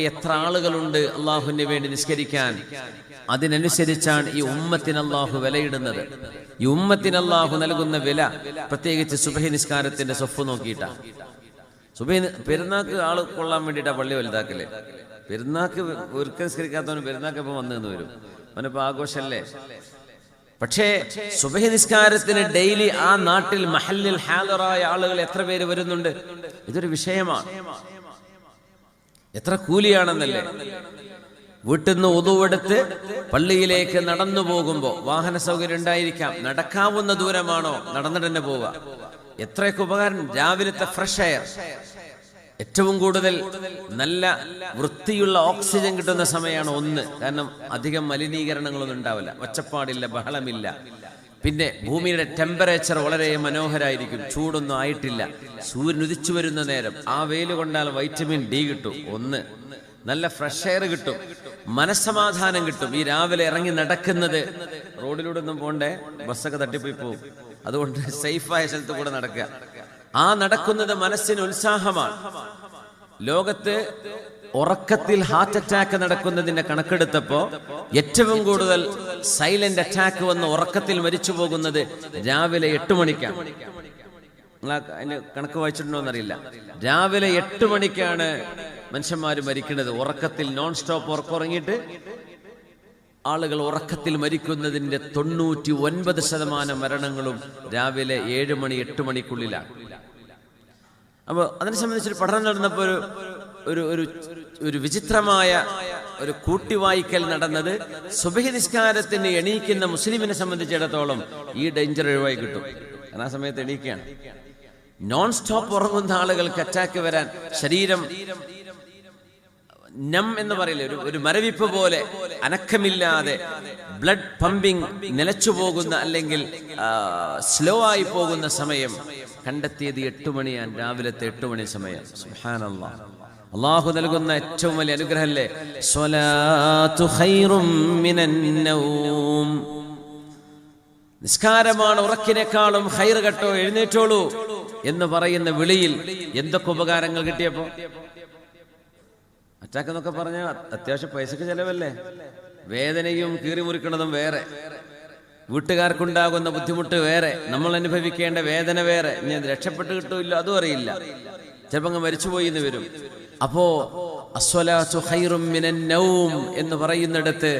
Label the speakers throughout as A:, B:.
A: എത്ര ആളുകളുണ്ട് അള്ളാഹുവിന് വേണ്ടി നിസ്കരിക്കാൻ? അതിനനുസരിച്ചാണ് ഈ ഉമ്മത്തിന് അള്ളാഹു വിലയിടുന്നത്. ഈ ഉമ്മത്തിന് അള്ളാഹു നൽകുന്ന വില പ്രത്യേകിച്ച് സുബഹി നിസ്കാരത്തിന്റെ സ്വഫ് നോക്കിയിട്ടാ. സുബഹി പെരുന്നാക്ക് ആൾ കൊള്ളാൻ വേണ്ടിട്ടാ പള്ളി വലുതാക്കൽ. പെരുന്നാക്ക് ഒരുക്ക നിസ്കരിക്കാത്തവന് പെരുന്നാക്ക് ഇപ്പൊ വന്നു വരും. അവനിപ്പോ ആഘോഷല്ലേ? പക്ഷേ സുബഹി നിസ്കാരത്തിന് ഡെയിലി ആ നാട്ടിൽ മഹല്ലിൽ ഹാലറായ ആളുകൾ എത്ര പേര് വരുന്നുണ്ട്? ഇതൊരു വിഷയമാണ്. എത്ര കൂലിയാണെന്നല്ലേ? വീട്ടിൽ നിന്ന് ഒതുവെടുത്ത് പള്ളിയിലേക്ക് നടന്നു പോകുമ്പോ വാഹന സൗകര്യം ഉണ്ടായിരിക്കാം. നടക്കാവുന്ന ദൂരമാണോ? നടന്നിട്ട് തന്നെ പോവുക. എത്രയൊക്കെ ഉപകാരം? രാവിലത്തെ ഫ്രഷ് എയർ ഏറ്റവും കൂടുതൽ നല്ല വൃത്തിയുള്ള ഓക്സിജൻ കിട്ടുന്ന സമയമാണ് ഒന്ന്. കാരണം അധികം മലിനീകരണങ്ങളൊന്നും ഉണ്ടാവില്ല. ഒച്ചപ്പാടില്ല ബഹളമില്ല. പിന്നെ ഭൂമിയുടെ ടെമ്പറേച്ചർ വളരെ മനോഹരായിരിക്കും. ചൂടൊന്നും ആയിട്ടില്ല. സൂര്യൻ ഉദിച്ചു വരുന്ന നേരം ആ വെയിൽ കൊണ്ടാൽ വൈറ്റമിൻ ഡി കിട്ടും. ഒന്ന് നല്ല ഫ്രഷ് എയർ കിട്ടും. മനസ്സമാധാനം കിട്ടും. ഈ രാവിലെ ഇറങ്ങി നടക്കുന്നത് റോഡിലൂടെ ഒന്നും പോണ്ടേ? ബസ്സൊക്കെ തട്ടിപ്പോയി പോകും അതുകൊണ്ട് സേഫായ സ്ഥലത്ത് കൂടെ നടക്കുക. ആ നടക്കുന്നത് മനസ്സിന് ഉത്സാഹമാണ്. ലോകത്ത് ഉറക്കത്തിൽ ഹാർട്ട് അറ്റാക്ക് നടക്കുന്നതിന്റെ കണക്കെടുത്തപ്പോ ഏറ്റവും കൂടുതൽ സൈലന്റ് അറ്റാക്ക് വന്ന് ഉറക്കത്തിൽ മരിച്ചു പോകുന്നത് രാവിലെ എട്ട് മണിക്കാണ്. അതിന്റെ കണക്ക് വായിച്ചിട്ടുണ്ടോ എന്നറിയില്ല. രാവിലെ എട്ട് മണിക്കാണ് മനുഷ്യന്മാർ മരിക്കുന്നത്. ഉറക്കത്തിൽ നോൺ സ്റ്റോപ്പ് ഉറക്കുറങ്ങിയിട്ട് ആളുകൾ ഉറക്കത്തിൽ മരിക്കുന്നതിന്റെ തൊണ്ണൂറ്റി ഒൻപത് ശതമാനം മരണങ്ങളും രാവിലെ ഏഴ് മണി എട്ട് മണിക്കുള്ളിലാണ്. അപ്പോൾ അതിനെ സംബന്ധിച്ചൊരു പഠനം നടന്നപ്പോൾ ഒരു ഒരു ഒരു ഒരു വിചിത്രമായ ഒരു കൂട്ടിവായിക്കൽ നടന്നത് സുബഹി നിസ്കാരത്തിന് എണീക്കുന്ന മുസ്ലിമിനെ സംബന്ധിച്ചിടത്തോളം ഈ ഡേഞ്ചർ ഒഴിവായി കിട്ടും. ആ സമയത്ത് എണീക്കുകയാണ് നോൺ സ്റ്റോപ്പ് ഉറങ്ങുന്ന ആളുകൾക്ക് അറ്റാക്ക് വരാൻ ശരീരം നം എന്ന് പറയില്ല ഒരു ഒരു മരവിപ്പ് പോലെ അനക്കമില്ലാതെ ബ്ലഡ് പമ്പിംഗ് നിലച്ചു പോകുന്ന അല്ലെങ്കിൽ സ്ലോ ആയി പോകുന്ന സമയം കണ്ടെത്തിയത് എട്ട് മണിയാണ് രാവിലത്തെ എട്ട് മണി സമയം. സുബ്ഹാനല്ലാ അള്ളാഹു നൽകുന്ന ഏറ്റവും വലിയ അനുഗ്രഹമല്ലേ നിസ്കാരമാണ് ഉറക്കിനേക്കാളും ഹൈർ കെട്ടോ എഴുന്നേറ്റോളൂ എന്ന് പറയുന്ന വിളിയിൽ എന്തൊക്കെ ഉപകാരങ്ങൾ കിട്ടിയപ്പോ? അറ്റാക്ക് എന്നൊക്കെ പറഞ്ഞാൽ അത്യാവശ്യം പൈസക്ക് ചെലവല്ലേ? വേദനയും കീറി മുറിക്കുന്നതും വേറെ. വീട്ടുകാർക്കുണ്ടാകുന്ന ബുദ്ധിമുട്ട് വേറെ. നമ്മൾ അനുഭവിക്കേണ്ട വേദന വേറെ. ഇനി രക്ഷപ്പെട്ടു കിട്ടൂല്ലോ അതും അറിയില്ല. ചിലപ്പോ അങ്ങ് മരിച്ചുപോയി എന്ന് വരും. അപ്പോ അസ്വലാത്തു ഖൈറും മിനൻ നൗം എന്ന് പറയുന്നിടത്ത്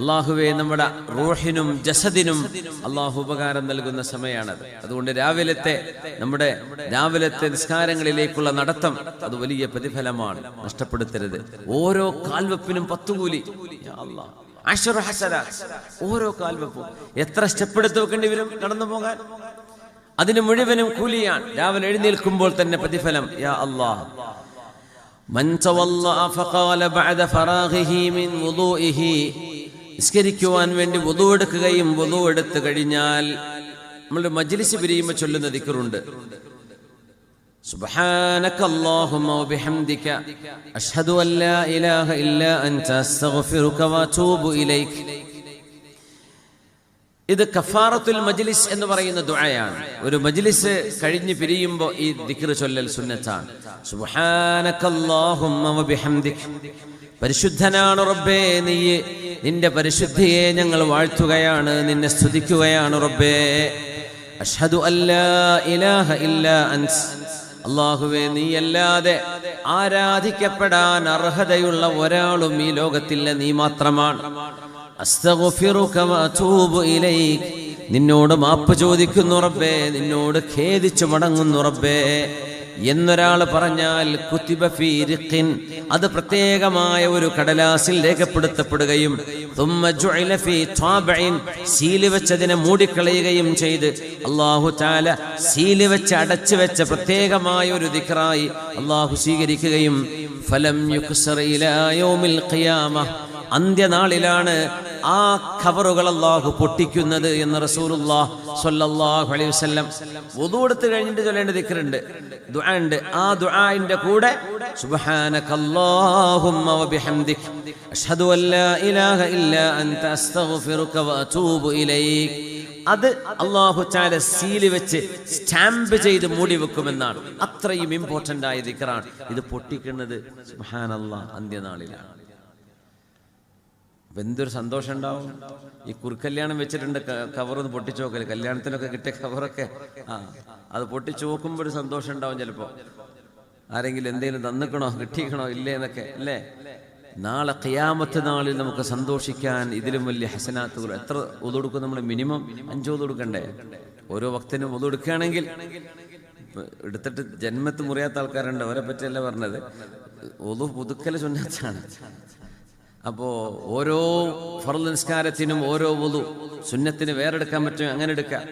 A: അള്ളാഹുവെ നമ്മുടെ റോഹിനും ജസദിനും അള്ളാഹു ഉപകാരം നൽകുന്ന സമയമാണത് അതുകൊണ്ട് രാവിലത്തെ നമ്മുടെ രാവിലത്തെ നിസ്കാരങ്ങളിലേക്കുള്ള നടത്തം അത് വലിയ പ്രതിഫലമാണ്. നഷ്ടപ്പെടുത്തരുത്. ഓരോ കാൽവെപ്പിനും പത്തുകൂലി. ഓരോ കാൽവെപ്പും. എത്ര സ്റ്റെപ്പ് എടുത്ത് വെക്കേണ്ടി വരും കടന്നു പോകാൻ? അതിന് മുഴുവനും കൂലിയാണ്. രാവിലെ എഴുന്നേൽക്കുമ്പോൾ തന്നെ പ്രതിഫലം. യാ അല്ലാഹ് من تولى فقال بعد فراغه من وضوئه നിസ്കരിക്കുവാൻ വേണ്ടി വുതു എടുക്കുകയും വുതു എടുത്തു കഴിഞ്ഞാൽ നമ്മളുടെ മജ്ലിസ് പിരിയുമ്പോൾ ചൊല്ലുന്ന ദിക്കറുണ്ട് سبحانك اللهم وبحمدك أشهد أن لا إله إلا أنت أستغفرك وأتوب إليك ഇത് കഫാറത്തുൽ മജ്ലിസ് എന്ന് പറയുന്ന ദുആയാണ്. ഒരു മജ്ലിസ് കഴിഞ്ഞു പിരിയുമ്പോൾ ഈ ദിക്ർ ചൊല്ലൽ സുന്നത്താണ്. സുബ്ഹാനകല്ലാഹുമ്മ വബിഹംദിക്. പരിശുദ്ധനാണ് റബ്ബേ നീ നിന്റെ പരിശുദ്ധിയെ ഞങ്ങൾ വാഴ്ത്തുകയാണ് നിന്നെ സ്തുതിക്കുകയാണ് റബ്ബേ. അഷ്ഹദു അല്ലാ ഇലാഹ ഇല്ലാ അൻസ്. നീ അല്ലാതെ ആരാധിക്കപ്പെടാൻ അർഹതയുള്ള ഒരാളും ഈ ലോകത്തില്ല നീ മാത്രമാണ്. നിന്നോട് മാപ്പ് ചോദിക്കുന്നു റബ്ബേ നിന്നോട് ഖേദിച്ചു മടങ്ങുന്നു റബ്ബേ. എന്നൊരാൾ പറഞ്ഞാൽ കുത്തിബ അത് പ്രത്യേകമായ ഒരു കടലാസിൽ രേഖപ്പെടുത്തപ്പെടുകയും സീൽ വെച്ചതിനെ മൂടിക്കളയുകയും ചെയ്ത് അള്ളാഹു തആല സീൽ വെച്ച് അടച്ചു വെച്ച പ്രത്യേകമായ ഒരു ദിക്റായി അള്ളാഹു സ്വീകരിക്കുകയും ഫലം അന്ത്യനാളിലാണ് ആ ഖബറുകൾ അള്ളാഹു പൊട്ടിക്കുന്നത് എന്ന് റസൂലുള്ളാഹി സ്വല്ലല്ലാഹു അലൈഹി വസല്ലം വുദു എടുത്ത് കഴിഞ്ഞിട്ട് ചൊല്ലേണ്ട ദിക്കറുണ്ട് ദുആ ഉണ്ട്. ആ ദുആന്റെ കൂടെ വബിഹംദിക്. അല്ലാ ഇലാഹ അൻത അസ്തഗ്ഫിറുക ഇലൈക്. അത് അള്ളാഹു ചാല സീൽ വെച്ച് സ്റ്റാമ്പ് ചെയ്ത് മൂടി വെക്കുമെന്നാണ്. അത്രയും ഇമ്പോർട്ടന്റ് ആയ ദിക്കറാണ് ഇത് പൊട്ടിക്കുന്നത് സുഹാനല്ല അന്ത്യനാളിലാണ്. അപ്പൊ എന്തൊരു സന്തോഷം ഉണ്ടാവും. ഈ കുറുക്കല്യാണം വെച്ചിട്ടുണ്ട് കവറൊന്ന് പൊട്ടിച്ചു നോക്കൽ. കല്യാണത്തിനൊക്കെ കിട്ടിയ കവറൊക്കെ ആ അത് പൊട്ടിച്ചു നോക്കുമ്പോൾ ഒരു സന്തോഷം ഉണ്ടാവും ചിലപ്പോ. ആരെങ്കിലും എന്തെങ്കിലും തന്നിക്കണോ കിട്ടിക്കണോ ഇല്ലേ എന്നൊക്കെ അല്ലേ നാളെ ഖിയാമത്ത് നാളിൽ നമുക്ക് സന്തോഷിക്കാൻ ഇതിലും വലിയ ഹസനാത്തുകൾ എത്ര ഒതുകൊടുക്കും നമ്മൾ മിനിമം? അഞ്ചോ ഒതുകൊടുക്കണ്ടേ ഓരോ ഭക്തനും ഒതുകൊടുക്കുകയാണെങ്കിൽ എടുത്തിട്ട് ജന്മത്ത് മുറിയാത്ത ആൾക്കാരുണ്ട്. അവരെ പറ്റിയല്ല പറഞ്ഞത്? ഒതു പുതുക്കൽ സുന്നത്താണ് അപ്പോ ഓരോ ഫർനിസ്കാരത്തിനും നിസ്കാരത്തിനും ഓരോ വുളു. സുന്നത്തിന് വേറെടുക്കാൻ പറ്റും അങ്ങനെ എടുക്കാം.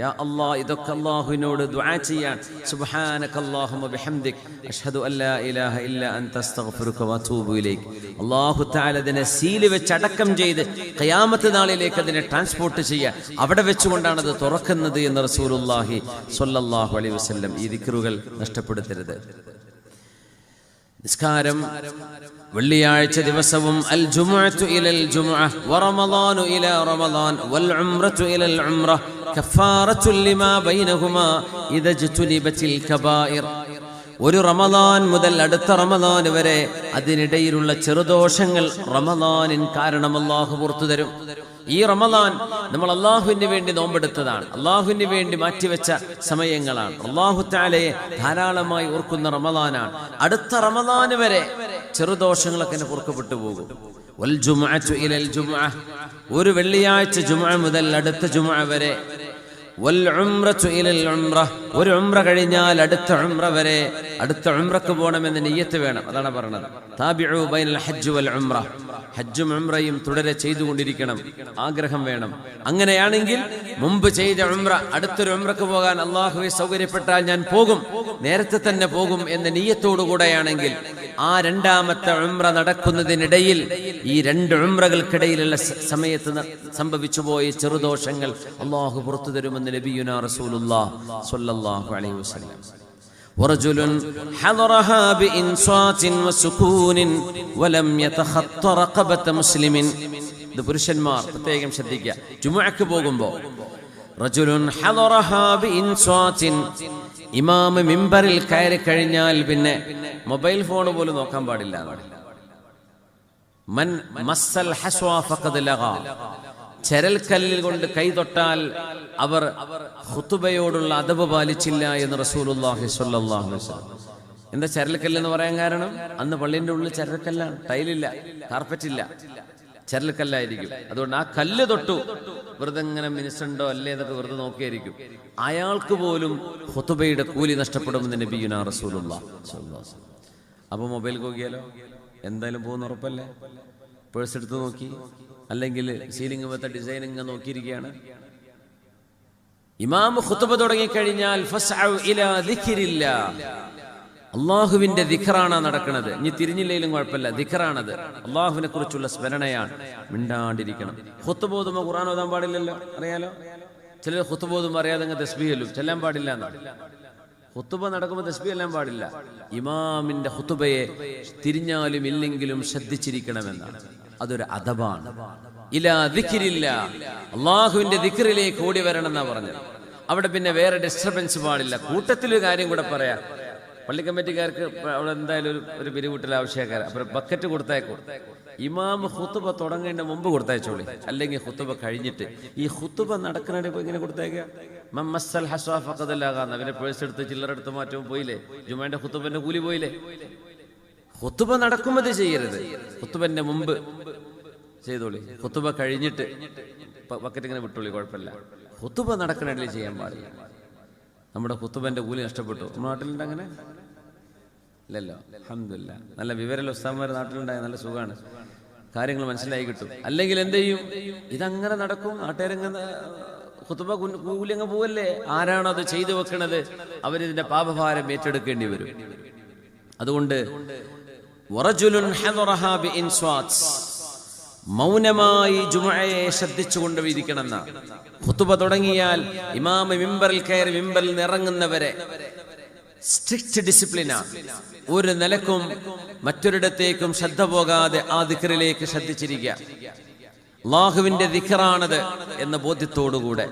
A: യാ അല്ലാ ഇതൊക്കെ അല്ലാഹുവിനോട് ദുആ ചെയ്യാൻ. സുബ്ഹാനക അല്ലാഹുമ്മ ബിഹംദിക്. അഷ്ഹദു അല്ലാ ഇലാഹ ഇല്ല അൻത അസ്തഗ്ഫിറുക വഅതൂബു ഇലൈക്. അല്ലാഹു തആല അതിനെ സീൽ വെച്ച് അടക്കം ചെയ്ത് ഖിയാമത്ത് നാളിലേക്ക് അതിനെ ട്രാൻസ്പോർട്ട് ചെയ്യുക. അവിടെ വെച്ചുകൊണ്ടാണ് അത് തുറക്കുന്നത് എന്ന് റസൂലുള്ളാഹി സ്വല്ലല്ലാഹു അലൈഹി വസല്ലം ഈ ദിക്റുകൾ നഷ്ടപ്പെടുത്തരുത്. നിസ്കാരം വെള്ളിയാഴ്ച ദിവസവും അൽ ജുമുഅത്തു ഇലൽ ജുമുഅ വറമളാനു ഇലാ റമളാൻ വൽ ഉംറത്തു ഇലൽ ഉംറ കഫാറത്തുൽ ലിമാ ബൈനഹുമാ ഇദ ജുതുലിബത്തിൽ കബായിർ. ഒരു റമദാൻ മുതൽ അടുത്ത റമദാൻ വരെ അതിനിടയിലുള്ള ചെറുദോഷങ്ങൾ റമദാനിൻ കാരണം അള്ളാഹു പുറത്തു തരും. ഈ റമദാൻ നമ്മൾ അള്ളാഹുവിന് വേണ്ടി നോമ്പെടുത്തതാണ്. അള്ളാഹുവിന് വേണ്ടി മാറ്റിവെച്ച സമയങ്ങളാണ്. അള്ളാഹു താലയെ ധാരാളമായി ഓർക്കുന്ന റമദാനാണ്. അടുത്ത റമദാൻ വരെ ചെറുദോഷങ്ങളൊക്കെ പൊറുക്കപ്പെട്ടു പോകും. ഒരു വെള്ളിയാഴ്ച ജുമുഅ മുതൽ അടുത്ത ജുമുഅ വരെ. വൽ ഉംറ. ഒരു ഉംറ കഴിഞ്ഞാൽ അടുത്ത ഉംറ വരെ അടുത്ത ഉംറക്ക് പോകണമെന്ന് നെയ്യത്ത് വേണം അതാണ് പറഞ്ഞത്. താബിഉ ബൈനൽ ഹജ്ജ് വൽ ഉംറ. ഹജ്ജും ഉംറയും തുടരെ ചെയ്തുകൊണ്ടിരിക്കണം ആഗ്രഹം വേണം. അങ്ങനെയാണെങ്കിൽ മുമ്പ് ചെയ്ത ഉംറ അടുത്തൊരു ഉംറക്ക് പോകാൻ അള്ളാഹുവെ സൗകര്യപ്പെട്ടാൽ ഞാൻ പോകും നേരത്തെ തന്നെ പോകും എന്ന നീയത്തോടു കൂടെയാണെങ്കിൽ ആ രണ്ടാമത്തെ ഉംറ നടക്കുന്നതിനിടയിൽ ഈ രണ്ട് ഉംറകൾക്കിടയിലുള്ള സമയത്ത് ന- സംഭവിച്ചു പോയ ചെറുദോഷങ്ങൾ അള്ളാഹു പുറത്തു തരുമെന്ന് നബിയുന റസൂലുള്ളാഹ് സ്വല്ലല്ലാഹു അലൈഹി വസല്ലം ورجل حضرها بإنصات وسكون ولم يتخط رقبة مسلم ഇത് പുരുഷന്മാർ പ്രത്യേകം ശ്രദ്ധിക്കുക ജുമുഅക്ക് പോകുമ്പോ റജുലുൻ ഹദറഹാ ബിഇൻസാത്തിൻ ഇമാം മിമ്പറിൽ കയറി കഴിഞ്ഞാൽ പിന്നെ മൊബൈൽ ഫോൺ പോലും നോക്കാൻ പാടില്ല എന്നാണ്. മൻ മസ്സൽ ഹസ്വാ ഫഖദ് ലഗാ ചരൽക്കല്ലിൽ കൊണ്ട് കൈ തൊട്ടാൽ അവർ ഹുത്തുബയോടുള്ള അദബ് പാലിച്ചില്ല എന്ന് അലൈഹി വസല്ലം. എന്താ ചരൽക്കല്ല് എന്ന് പറയാൻ കാരണം? അന്ന് പള്ളിന്റെ ഉള്ളിൽ ചരൽക്കല്ലാണ്. ടൈലില്ല കാർപ്പറ്റ് ഇല്ല ചരൽക്കല്ലായിരിക്കും. അതുകൊണ്ട് ആ കല്ല് തൊട്ടു. വെറുതെ ഇങ്ങനെ മിനിസ്റ്റുണ്ടോ അല്ലേ എന്നൊക്കെ വെറുതെ നോക്കിയായിരിക്കും. അയാൾക്ക് പോലും ഹുത്തുബയുടെ കൂലി നഷ്ടപ്പെടുമെന്ന് നബിയുന വസല്ലം. അപ്പൊ മൊബൈൽ നോക്കിയാലോ? എന്തായാലും പോകുന്ന ഉറപ്പല്ലേ? പേഴ്സ് എടുത്ത് നോക്കി. അല്ലെങ്കിൽ സീലിംഗ് വത്ത ഡിസൈൻ ഇങ്ങനെ നോക്കിയിരിക്കുകയാണ്. ഇമാം തുടങ്ങിക്കഴിഞ്ഞാൽ ഇലാ ദിക്രില്ലാ. അള്ളാഹുവിന്റെ ദിഖറാണ് നടക്കുന്നത് ഇനി തിരിഞ്ഞില്ലെങ്കിലും കുഴപ്പമില്ല. ദിഖറാണത്. അള്ളാഹുവിനെ കുറിച്ചുള്ള സ്മരണയാണ്. മിണ്ടാണ്ടിരിക്കണം. ഹുത്തുബോധമോ ഖുറാൻ ഓതാൻ പാടില്ലല്ലോ? അറിയാലോ? ചിലർ ഹുത്തുബോധം അറിയാതെ അങ്ങ് തസ്ബീഹല്ലും ചെല്ലാൻ പാടില്ല എന്നാണ് ഹുത്തുബ നടക്കുമ്പോൾ തസ്ബി എല്ലാം പാടില്ല. ഇമാമിന്റെ ഹുത്തുബയെ തിരിഞ്ഞാലും ഇല്ലെങ്കിലും ശ്രദ്ധിച്ചിരിക്കണമെന്നാണ്. അതൊരു അദബാണ്. ഇല്ല ദിക്കിരില്ല അള്ളാഹുവിന്റെ ദിക്കറിലേക്ക് ഓടി വരണം എന്നാ പറഞ്ഞത്. അവിടെ പിന്നെ വേറെ ഡിസ്റ്റർബൻസ് പാടില്ല. കൂട്ടത്തിൽ ഒരു കാര്യം കൂടെ പറയാ. പള്ളി കമ്മിറ്റിക്കാർക്ക് അവിടെ എന്തായാലും ഒരു ഒരു പിരിവിട്ടൽ ആവശ്യക്കാർ. അപ്പൊ ബക്കറ്റ് കൊടുത്തേക്കും. ഇമാം ഹുത്തുബ തുടങ്ങേണ്ട മുമ്പ് കൊടുത്തയച്ചോളി. അല്ലെങ്കിൽ ഹുത്തുബ കഴിഞ്ഞിട്ട്. ഈ ഹുത്തുബ നടക്കുന്നതിന് ഇപ്പൊ ഇങ്ങനെ കൊടുത്തേക്കുക ഫഖദല്ലാകാന്ന് അവരെ പേഴ്സ് എടുത്ത് ചില്ലറ എടുത്ത് മാറ്റവും പോയില്ലേ? ജുമാന്റെ ഹുത്തുബന്റെ കൂലി പോയില്ലേ? ഹുത്തുബ നടക്കുമ്പോൾ ചെയ്യരുത്. കൊത്തുബന്റെ മുമ്പ് ചെയ്തോളി. കൊത്തുബ കഴിഞ്ഞിട്ട് ബക്കറ്റ് ഇങ്ങനെ വിട്ടോളി കുഴപ്പമില്ല. കൊത്തുബ നടക്കണതിൽ ചെയ്യാൻ പാടില്ല. നമ്മുടെ കുത്തുബന്റെ കൂലി നഷ്ടപ്പെട്ടു. നമ്മുടെ നാട്ടിലുണ്ട് അങ്ങനെ? ഇല്ലല്ലോ. അഹമ്മദില്ല നല്ല വിവരമുള്ള ഉസ്താന്മാർ നാട്ടിലുണ്ടായ നല്ല സുഖമാണ് കാര്യങ്ങൾ മനസ്സിലായി കിട്ടും. അല്ലെങ്കിൽ എന്ത് ചെയ്യും? ഇതങ്ങനെ നടക്കും. നാട്ടുകാരങ്ങനെ കുത്തുബ കൂലി അങ്ങ് പോവല്ലേ? ആരാണോ അത് ചെയ്തു വെക്കണത്? അവരിതിന്റെ പാപഭാരം ഏറ്റെടുക്കേണ്ടി വരും. അതുകൊണ്ട്. മൗനമായി ജുമയെ ശ്രദ്ധിച്ചുകൊണ്ട് ഇരിക്കണമെന്ന കുത്തുബ തുടങ്ങിയാൽ ഇമാമ മിമ്പറിൽ കയറി മിമ്പറിൽ നിറങ്ങുന്നവരെ സ്ട്രിക്റ്റ് ഡിസിപ്ലിനാണ് ഒരു നിലക്കും മറ്റൊരിടത്തേക്കും ശ്രദ്ധ പോകാതെ ആ ദിക്കറിലേക്ക് ശ്രദ്ധിച്ചിരിക്കുക അള്ളാഹുവിന്റെ ദിക്കറാണത് എന്ന ബോധ്യത്തോടുകൂടെ.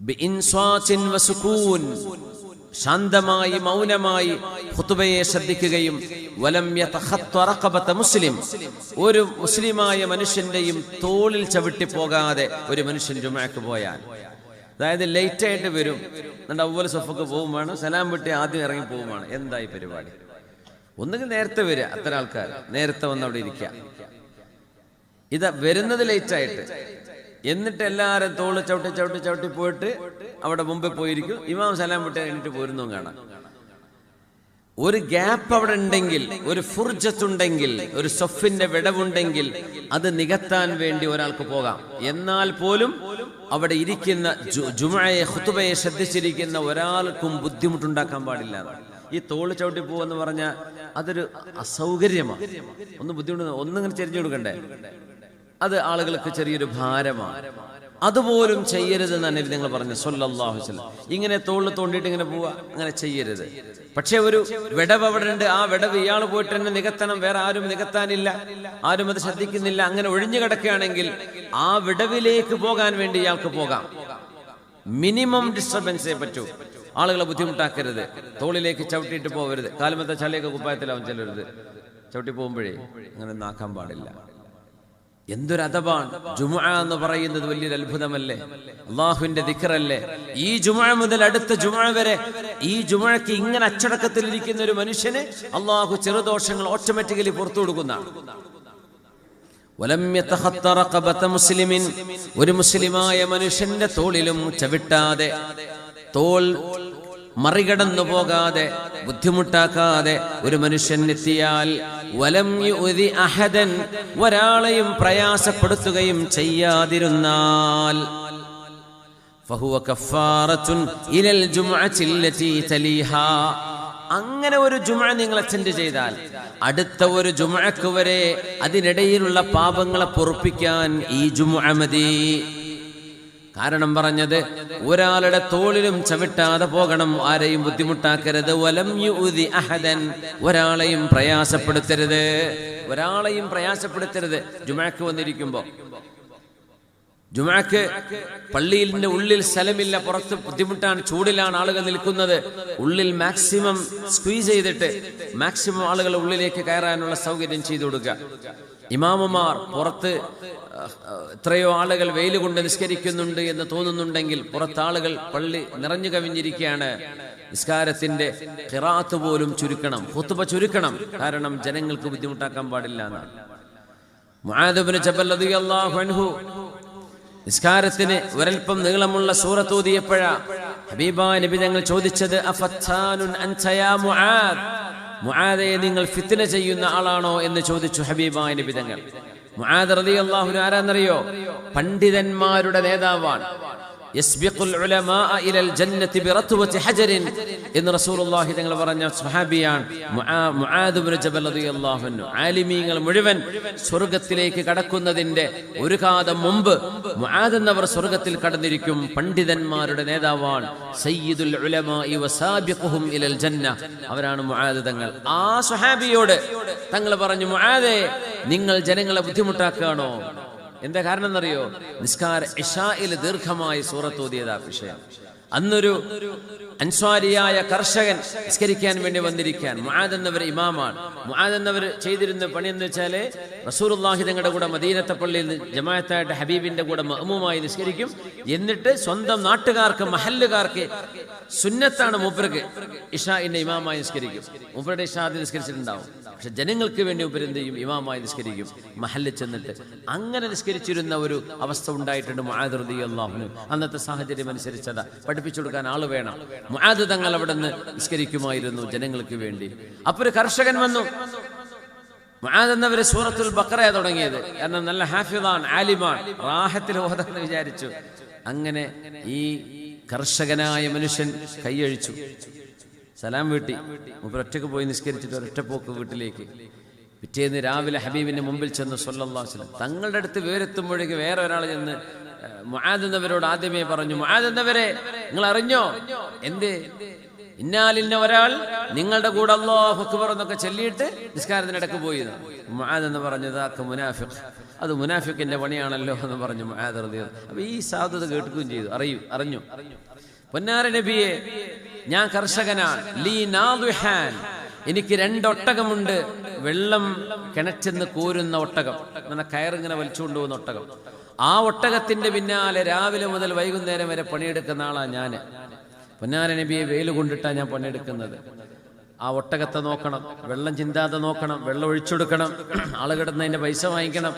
A: ബിഇൻസ്വാത്തിൻ വസുകൂൻ. ശാന്തമായി മൗനമായി ഹുത്തുബയെ ശ്രദ്ധിക്കുകയും വലം മുസ്ലിം. ഒരു മുസ്ലിമായ മനുഷ്യന്റെയും തോളിൽ ചവിട്ടി പോകാതെ ഒരു മനുഷ്യൻ ജുമാക്ക് പോയാൽ. അതായത് ലേറ്റ് ആയിട്ട് വരും. എന്നിട്ട് അവൽ സഫക്ക് പോകുമ്പോൾ സലാം വിട്ടി ആദ്യം ഇറങ്ങി പോകുമാണ് എന്തായി പരിപാടി? ഒന്നുകിൽ നേരത്തെ വരിക അത്ര ആൾക്കാർ നേരത്തെ വന്ന് അവിടെ ഇരിക്കുക. ഇത് വരുന്നത് ലേറ്റ് ആയിട്ട്. എന്നിട്ട് എല്ലാവരും തോൾ ചവിട്ടി ചവിട്ടി ചവിട്ടി പോയിട്ട് അവിടെ മുമ്പിൽ പോയിരിക്കും. ഇമാം സലാം വിട്ട് കഴിഞ്ഞിട്ട് പോരുന്നു കാണാം. ഒരു ഗ്യാപ്പ് അവിടെ ഉണ്ടെങ്കിൽ ഒരു ഫുർജത്തുണ്ടെങ്കിൽ ഒരു സൊഫിന്റെ വിടവുണ്ടെങ്കിൽ അത് നികത്താൻ വേണ്ടി ഒരാൾക്ക് പോകാം. എന്നാൽ പോലും അവിടെ ഇരിക്കുന്ന ജുമയെ ഹുത്തുബയെ ശ്രദ്ധിച്ചിരിക്കുന്ന ഒരാൾക്കും ബുദ്ധിമുട്ടുണ്ടാക്കാൻ പാടില്ല. ഈ തോൾ ചവിട്ടി പോവെന്ന് പറഞ്ഞാൽ അതൊരു അസൗകര്യമാണ്. ഒന്ന് ബുദ്ധിമുട്ട് ഒന്നിങ്ങനെ ചെരിഞ്ഞു കൊടുക്കണ്ടേ? അത് ആളുകൾക്ക് ചെറിയൊരു ഭാരമാണ്. അതുപോലും ചെയ്യരുത് എന്ന് നബി നിങ്ങൾ പറഞ്ഞു സൊല്ലാഹു ഇങ്ങനെ തോളിൽ തോണ്ടിയിട്ട് ഇങ്ങനെ പോവുക അങ്ങനെ ചെയ്യരുത്. പക്ഷെ ഒരു വിടവ് അവിടെ ഉണ്ട്. ആ വിടവ് ഇയാൾ പോയിട്ട് തന്നെ നികത്തണം. വേറെ ആരും നികത്താനില്ല. ആരും അത് ശ്രദ്ധിക്കുന്നില്ല. അങ്ങനെ ഒഴിഞ്ഞു കിടക്കുകയാണെങ്കിൽ ആ വിടവിലേക്ക് പോകാൻ വേണ്ടി ഇയാൾക്ക് പോകാം. മിനിമം ഡിസ്റ്റർബൻസേ പറ്റൂ. ആളുകളെ ബുദ്ധിമുട്ടാക്കരുത്. തോളിലേക്ക് ചവിട്ടിയിട്ട് പോകരുത് കാലുമത്തെ ചളിയൊക്കെ കുപ്പായത്തിലാവും ചിലരുത് ചവിട്ടി പോകുമ്പോഴേ അങ്ങനെ നാക്കാൻ പാടില്ല. എന്തൊരു അഥവാണ് ജുമ എന്ന് പറയുന്നത് വലിയൊരു അത്ഭുതമല്ലേ? അള്ളാഹുവിന്റെ ദിക്കറല്ലേ ഈ ജുമ മുതൽ അടുത്ത ജുമ വരെ ഈ ജുമഴക്ക് ഇങ്ങനെ അച്ചടക്കത്തിൽ ഇരിക്കുന്ന ഒരു മനുഷ്യന് അള്ളാഹു ചെറുദോഷങ്ങൾ ഓട്ടോമാറ്റിക്കലി പുറത്തു റഖബത മുസ്ലിമിൻ ഒരു മുസ്ലിമായ മനുഷ്യന്റെ തോളിലും ചവിട്ടാതെ തോൾ മറികടന്നു പോകാതെ ബുദ്ധിമുട്ടാക്കാതെ ഒരു മനുഷ്യൻ എത്തിയാൽ വലം അഹദൻ ഒരാളെയും പ്രയാസപ്പെടുത്തുകയും ചെയ്യാതിരുന്നാൽ. ഫഹുവ അങ്ങനെ ഒരു ജുമ നിങ്ങൾ അറ്റൻഡ് ചെയ്താൽ അടുത്ത ഒരു ജുമക്ക് വരെ അതിനിടയിലുള്ള പാപങ്ങളെ പൊറുപ്പിക്കാൻ ഈ ജുമ മതി. കാരണം പറഞ്ഞത് ഒരാളുടെ തോളിലും ചവിട്ടാതെ പോകണം ആരെയും ബുദ്ധിമുട്ടാക്കരുത്. വലം യുതി അഹദൻ ഒരാളെയും പ്രയാസപ്പെടുത്തരുത്. ഒരാളെയും പ്രയാസപ്പെടുത്തരുത്. ജുമാക്ക് വന്നിരിക്കുമ്പോ ജുമാക്ക് പള്ളിയിലിന്റെ ഉള്ളിൽ സ്ഥലമില്ല പുറത്ത് ബുദ്ധിമുട്ടാണ് ചൂടിലാണ് ആളുകൾ നിൽക്കുന്നത്. ഉള്ളിൽ മാക്സിമം സ്ക്വീസ് ചെയ്തിട്ട് മാക്സിമം ആളുകൾ ഉള്ളിലേക്ക് കയറാനുള്ള സൗകര്യം ചെയ്തു കൊടുക്കുക. ഇമാമുമാർ പുറത്ത് എത്രയോ ആളുകൾ വെയിൽ കൊണ്ട് നിസ്കരിക്കുന്നുണ്ട് എന്ന് തോന്നുന്നുണ്ടെങ്കിൽ പുറത്താളുകൾ പള്ളി നിറഞ്ഞു കവിഞ്ഞിരിക്കുകയാണ്. നിസ്കാരത്തിന്റെ ഖിറാത്ത് പോലും ചുരുക്കണം ഹുത്തുബ ചുരുക്കണം. കാരണം ജനങ്ങൾക്ക് ബുദ്ധിമുട്ടാക്കാൻ പാടില്ല എന്നാണ്. ജബൽ അൻഹു നിസ്കാരത്തിന് ഒരൽപ്പം നീളമുള്ള സൂറത്ത് ഓതിയപ്പോഴാ ഹബീബ നബി ഞങ്ങൾ ചോദിച്ചത് മുആദെ നിങ്ങൾ ഫിത്ന ചെയ്യുന്ന ആളാണോ എന്ന് ചോദിച്ചു ഹബീബായ നബി തങ്ങൾ. മുആദ് റളിയല്ലാഹു അൻഹു ആരാന്നറിയോ? പണ്ഡിതന്മാരുടെ നേതാവാണ്. എന്ന് റസൂലുള്ളാഹി തങ്ങൾ പറഞ്ഞ അൻഹു. ആലിമീങ്ങൾ മുഴുവൻ സ്വർഗത്തിലേക്ക് കടക്കുന്നതിന്റെ ഒരു കാതം മുമ്പ് മുആദ് എന്നവർ സ്വർഗത്തിൽ കടന്നിരിക്കും. പണ്ഡിതന്മാരുടെ നേതാവാണ് സയ്യിദുൽ വസാബിഖുഹും ഇലൽ ജന്ന. അവരാണ് മുആദ് തങ്ങൾ. ആ സ്വഹാബിയോട് തങ്ങൾ പറഞ്ഞു മുആദേ നിങ്ങൾ ജനങ്ങളെ ബുദ്ധിമുട്ടാക്കുകയാണോ? എന്താ കാരണം എന്നറിയോ നിസ്കാര ഇഷായിൽ ദീർഘമായി സൂറത്തോതിയതാ വിഷയം. അന്നൊരു അൻസ്വാരിയായ കർഷകൻ നിസ്കരിക്കാൻ വേണ്ടി വന്നിരിക്കാൻ. മുആദ് എന്നവർ ഇമാമാണ്. മുആദ് എന്നവർ ചെയ്തിരുന്ന പണി എന്ന് വെച്ചാൽ റസൂലുള്ളാഹി തങ്ങളുടെ കൂടെ മദീനത്തെ പള്ളിയിൽ ജമാഅത്തായിട്ട് ഹബീബിന്റെ കൂടെ മഹമുമായി നിസ്കരിക്കും. എന്നിട്ട് സ്വന്തം നാട്ടുകാർക്ക് മഹല്ലുകാർക്ക് സുന്നത്താണ് മൂപ്പർക്ക് ഇഷാഇന്റെ ഇമാമായി നിസ്കരിക്കും. മൂപ്പരുടെ ഇഷാ ആദ്യം നിസ്കരിച്ചിട്ടുണ്ടാവും. പക്ഷെ ജനങ്ങൾക്ക് വേണ്ടി മൂപ്പർ ചെയ്യും? ഇമാമായി നിസ്കരിക്കും. മഹല്ലിൽ ചെന്നിട്ട് അങ്ങനെ നിസ്കരിച്ചിരുന്ന ഒരു അവസ്ഥ ഉണ്ടായിട്ടുണ്ട് മുആദ് റളിയല്ലാഹു അന്നത്തെ സാഹചര്യം അനുസരിച്ചതാ. പഠിപ്പിച്ചു കൊടുക്കാൻ ആൾ വേണം. മുആദ് തങ്ങൾ അവിടെ നിന്ന് നിസ്കരിക്കുമായിരുന്നു ജനങ്ങൾക്ക് വേണ്ടി. അപ്പോൾ ഒരു കർഷകൻ വന്നു. മുആദ് എന്നവര് സൂറത്തുൽ ബക്കറയാ തുടങ്ങിയത്. കാരണം നല്ല ഹാഫിദാൻ ആലിമാൻ റാഹത്തിൽ ഓതെന്ന് വിചാരിച്ചു. അങ്ങനെ ഈ കർഷകനായ മനുഷ്യൻ കൈയഴിച്ചു. സലാം വീട്ടി. ഒറ്റയ്ക്ക് പോയി നിസ്കരിച്ചിട്ട് ഒരൊറ്റ പോക്ക് വീട്ടിലേക്ക്. പിറ്റേന്ന് രാവിലെ ഹബീബിന്റെ മുമ്പിൽ ചെന്ന് വസല്ലം തങ്ങളുടെ അടുത്ത് വേരെത്തുമ്പോഴേക്ക് വേറെ ഒരാൾ ചെന്ന് ഏഹ്, മുആദ് എന്നവരോട് ആദ്യമേ പറഞ്ഞു മുആദ് എന്നവരെ നിങ്ങൾ അറിഞ്ഞോ എന്ത്? ഇന്നാലിന്ന ഒരാൾ നിങ്ങളുടെ കൂടെ അല്ലാഹു അക്ബർ എന്നൊക്കെ ചൊല്ലിയിട്ട് നിസ്കാരത്തിനിടക്ക് പോയി മുആദ് എന്ന് പറഞ്ഞത് അക്ക മുനാഫിഖ്. അത് മുനാഫിക്കിന്റെ പണിയാണല്ലോ എന്ന് പറഞ്ഞു മുആദ് റളിയല്ലാഹു അപ്പോൾ അപ്പൊ ഈ സാധുത കേൾക്കുകയും ചെയ്തു. അറിയൂ അറിഞ്ഞു. പൊന്നാര നബിയെ ഞാൻ കർഷകനാണ് ലീ നാദുഹാൻ. എനിക്ക് രണ്ടൊട്ടകമുണ്ട്. വെള്ളം കിണറ്റെന്ന് കോരുന്ന ഒട്ടകം. അങ്ങനെ കയറിങ്ങനെ വലിച്ചുകൊണ്ടുപോകുന്ന ഒട്ടകം. ആ ഒട്ടകത്തിന്റെ പിന്നാലെ രാവിലെ മുതൽ വൈകുന്നേരം വരെ പണിയെടുക്കുന്ന ആളാ ഞാൻ പൊന്നാര നബിയെ വെയിൽ കൊണ്ടിട്ടാ ഞാൻ പണിയെടുക്കുന്നത്. ആ ഒട്ടകത്തെ നോക്കണം വെള്ളം ചിന്താതെ നോക്കണം വെള്ളം ഒഴിച്ചുകൊടുക്കണം ആൾ കിടന്നതിന്റെ പൈസ വാങ്ങിക്കണം.